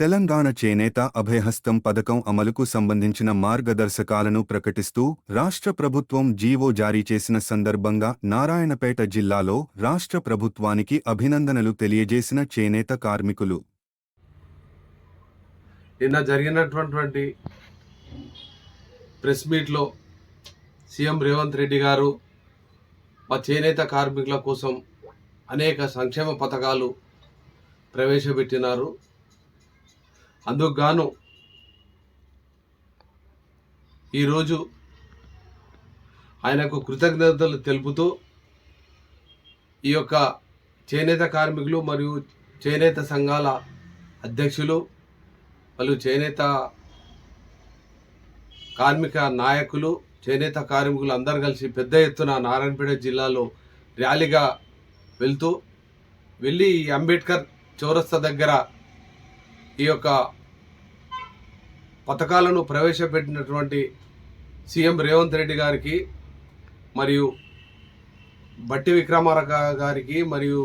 తెలంగాణ చేనేత అభయహస్తం పథకం అమలుకు సంబంధించిన మార్గదర్శకాలను ప్రకటిస్తూ రాష్ట్ర ప్రభుత్వం జీవో జారీ చేసిన సందర్భంగా నారాయణపేట జిల్లాలో రాష్ట్ర ప్రభుత్వానికి అభినందనలు తెలియజేసిన చేనేత కార్మికులు. నిన్న జరిగినటువంటి ప్రెస్ మీట్లో సీఎం రేవంత్ రెడ్డి గారు మా చేనేత కార్మికుల కోసం అనేక సంక్షేమ పథకాలు ప్రవేశపెట్టినారు. అందుకు గాను ఈరోజు ఆయనకు కృతజ్ఞతలు తెలుపుతూ ఈ యొక్క చేనేత కార్మికులు మరియు చేనేత సంఘాల అధ్యక్షులు పలు చేనేత కార్మిక నాయకులు చేనేత కార్మికులు అందరు కలిసి పెద్ద ఎత్తున నారాయణపేట జిల్లాలో ర్యాలీగా వెళ్తూ వెళ్ళి అంబేద్కర్ చౌరస్తా దగ్గర ఈ యొక్క పథకాలను ప్రవేశపెట్టినటువంటి సీఎం రేవంత్ రెడ్డి గారికి మరియు బట్టి విక్రమార్క గారికి మరియు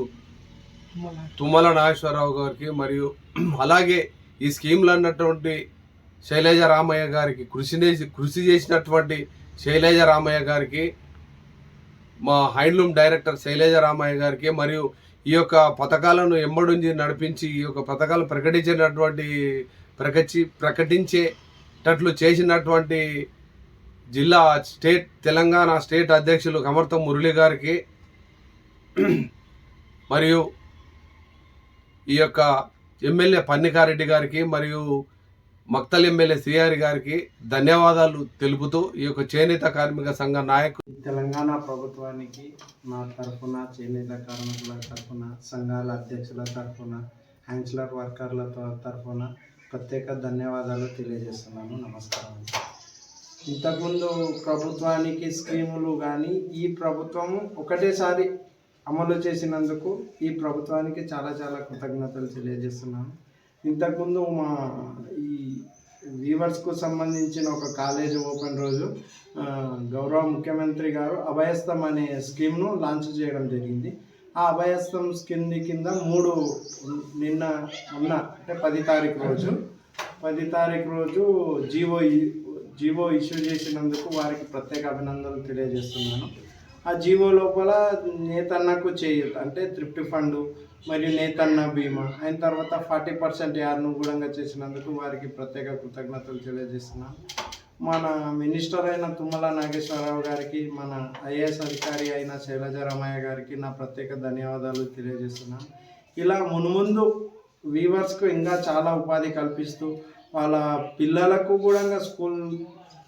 తుమ్మల నాగేశ్వరరావు గారికి మరియు అలాగే ఈ స్కీమ్లు అన్నటువంటి శైలజ రామయ్య గారికి కృషి చేసి కృషి చేసినటువంటి శైలజ రామయ్య గారికి మా హ్యాండ్లూమ్ డైరెక్టర్ శైలజ రామయ్య గారికి మరియు ఈ యొక్క పథకాలను ఎంబడుంచి నడిపించి ఈ యొక్క పథకాలు ప్రకటించినటువంటి ప్రకటి ప్రకటించేటట్లు చేసినటువంటి జిల్లా స్టేట్ తెలంగాణ స్టేట్ అధ్యక్షులు కమర్తం మురళి గారికి మరియు ఈ యొక్క ఎమ్మెల్యే పన్నికారెడ్డి గారికి మరియు మక్తల్ ఎమ్మెల్యే సిఆర్ గారికి ధన్యవాదాలు తెలుపుతూ ఈ యొక్క చేనేత కార్మిక సంఘ నాయకులు తెలంగాణ ప్రభుత్వానికి నా తరఫున చేనేత కార్మికుల తరఫున సంఘాల అధ్యక్షుల తరఫున హ్యాండ్స్లర్ వర్కర్ల తరఫున ప్రత్యేక ధన్యవాదాలు తెలియజేస్తున్నాను. నమస్కారం. ఇంతకుముందు ప్రభుత్వానికి స్కీములు కానీ ఈ ప్రభుత్వము ఒకటేసారి అమలు చేసినందుకు ఈ ప్రభుత్వానికి చాలా చాలా కృతజ్ఞతలు తెలియజేస్తున్నాను. ఇంతకుముందు మా ఈ వీవర్స్కు సంబంధించిన ఒక కాలేజ్ ఓపెన్ రోజు గౌరవ ముఖ్యమంత్రి గారు అభయస్థం అనే స్కీమ్ను లాంచ్ చేయడం జరిగింది. ఆ అభయస్థం స్కీమ్ కింద మూడు నిన్న ఉన్న అంటే పది తారీఖు రోజు పది తారీఖు రోజు జీవో జీవో ఇష్యూ చేసినందుకు వారికి ప్రత్యేక అభినందనలు తెలియజేస్తున్నాను. ఆ జీవో లోపల నేతన్నకు చేయూత అంటే త్రిప్టి ఫండ్ మరియు నేతన్న బీమా. అయిన తర్వాత ఫార్టీ పర్సెంట్ యార్ను గూఢంగా చేసినందుకు వారికి ప్రత్యేక కృతజ్ఞతలు తెలియజేస్తున్నాను మన మినిస్టర్ అయిన తుమ్మల నాగేశ్వరరావు గారికి మన ఐఏఎస్ అధికారి అయిన శైలజారామయ్య గారికి నా ప్రత్యేక ధన్యవాదాలు తెలియజేస్తున్నాను ఇలా మున్ముందు వీవర్స్కు ఇంకా చాలా ఉపాధి కల్పిస్తూ వాళ్ళ పిల్లలకు కూడా స్కూల్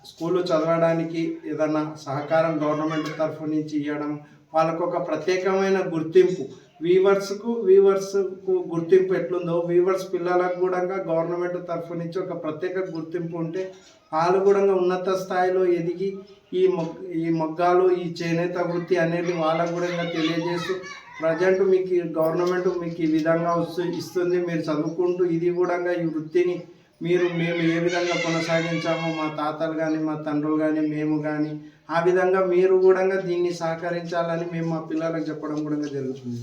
స్కూల్ చదవడానికి ఏదన్నా సహకారం గవర్నమెంట్ తరఫు నుంచి ఇవ్వడం వాళ్ళకు ఒక ప్రత్యేకమైన గుర్తింపు వీవర్స్కు వీవర్స్కు గుర్తింపు ఎట్లుందో వీవర్స్ పిల్లలకు కూడా గవర్నమెంట్ తరఫు నుంచి ఒక ప్రత్యేక గుర్తింపు ఉంటే వాళ్ళు కూడా ఉన్నత స్థాయిలో ఎదిగి ఈ మొగ్ ఈ మొగ్గాలు ఈ చేనేత వృత్తి అనేది వాళ్ళకు కూడా తెలియజేస్తూ ప్రజెంట్ మీకు గవర్నమెంట్ మీకు ఈ విధంగా వస్తు ఇస్తుంది మీరు చదువుకుంటూ ఇది కూడా ఈ వృత్తిని మీరు మేము ఏ విధంగా కొనసాగించామో మా తాతలు కానీ మా తండ్రులు కానీ మేము కానీ ఆ విధంగా మీరు కూడా దీన్ని సహకరించాలని మేము మా పిల్లలకు చెప్పడం కూడా జరుగుతుంది.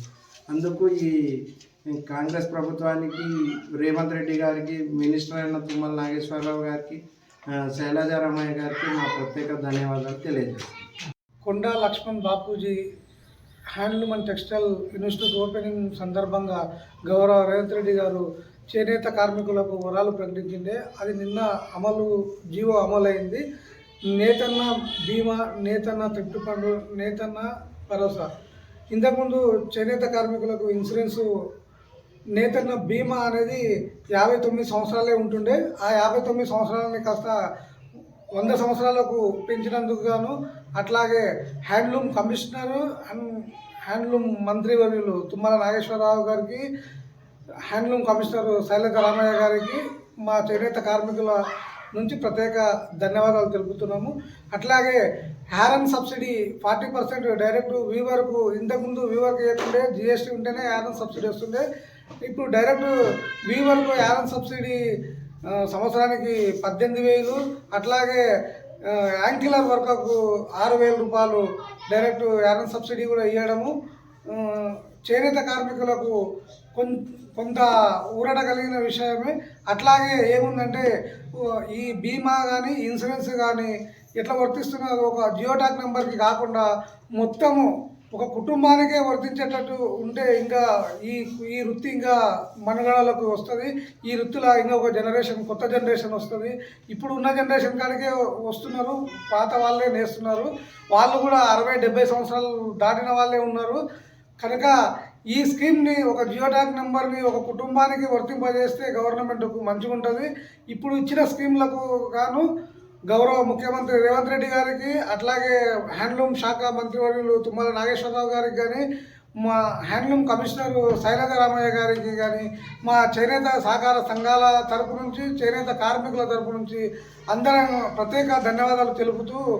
అందుకు ఈ కాంగ్రెస్ ప్రభుత్వానికి రేవంత్ రెడ్డి గారికి మినిస్టర్ అయిన తుమ్మల నాగేశ్వరరావు గారికి శైలజారామయ్య గారికి నా ప్రత్యేక ధన్యవాదాలు తెలియజేస్తాను Konda Laxman Bapuji handloom and textile institute opening సందర్భంగా గౌరవ రేవంత్ రెడ్డి గారు చేనేత కార్మికులకు వరాలు ప్రకటించిందే. అది నిన్న అమలు జీవో అమలైంది. నేతన్న బీమా నేతన్న త్రిప్టి నేతన్న భరోసా. ఇంతకుముందు చేనేత కార్మికులకు ఇన్సూరెన్సు నేతన్న బీమా అనేది యాభై తొమ్మిది సంవత్సరాలే ఉంటుండే. ఆ యాభై తొమ్మిది సంవత్సరాలని కాస్త వంద సంవత్సరాలకు పెంచినందుకు గాను అట్లాగే హ్యాండ్లూమ్ కమిషనర్ అండ్ హ్యాండ్లూమ్ మంత్రి వర్యులు తుమ్మల నాగేశ్వరరావు గారికి హ్యాండ్లూమ్ కమిషనర్ శైలజ రామయ్య గారికి మా చేనేత కార్మికుల నుంచి ప్రత్యేక ధన్యవాదాలు తెలుపుతున్నాము. అట్లాగే yarn subsidy forty percent direct వీవర్కు ఇంతకుముందు వీవర్కి ఇవ్వకుండే జిఎస్టీ ఉంటేనే హ్యారన్ సబ్సిడీ వస్తుండే ఇప్పుడు డైరెక్ట్ వీవర్కు హ్యారన్ సబ్సిడీ సంవత్సరానికి పద్దెనిమిది వేలు అట్లాగే యాంకిలర్ వర్కర్కు ఆరు వేల రూపాయలు డైరెక్ట్ యారన్ సబ్సిడీ కూడా ఇవ్వడము చేనేత కార్మికులకు కొంత ఊరట కలిగిన విషయమే. అట్లాగే ఏముందంటే ఈ బీమా కానీ ఇన్సూరెన్స్ కానీ ఎట్లా వర్తిస్తున్నది ఒక జియోటాక్ నెంబర్కి కాకుండా మొత్తము ఒక కుటుంబానికే వర్తించేటట్టు ఉంటే ఇంకా ఈ ఈ వృత్తి ఇంకా మనుగడలకు వస్తుంది. ఈ వృత్తిలో ఇంకా ఒక జనరేషన్ కొత్త జనరేషన్ వస్తుంది. ఇప్పుడు ఉన్న జనరేషన్ కాడికే వస్తున్నారు. పాత వాళ్ళే నేస్తున్నారు. వాళ్ళు కూడా అరవై డెబ్బై సంవత్సరాలు దాటిన వాళ్ళే ఉన్నారు. కనుక ఈ స్కీమ్ని ఒక జియోటాక్ నెంబర్ని ఒక కుటుంబానికి వర్తింపజేస్తే గవర్నమెంట్కు మంచిగా ఉంటుంది ఇప్పుడు ఇచ్చిన స్కీమ్లకు గాను గౌరవ ముఖ్యమంత్రి రేవంత్ రెడ్డి గారికి అట్లాగే హ్యాండ్లూమ్ శాఖ మంత్రివర్యులు తుమ్మల నాగేశ్వరరావు గారికి కానీ మా హ్యాండ్లూమ్ కమిషనర్ శైలజ రామయ్య గారికి కానీ మా చేనేత సహకార సంఘాల తరపు నుంచి చేనేత కార్మికుల తరపు నుంచి అందరం ప్రత్యేక ధన్యవాదాలు తెలుపుతూ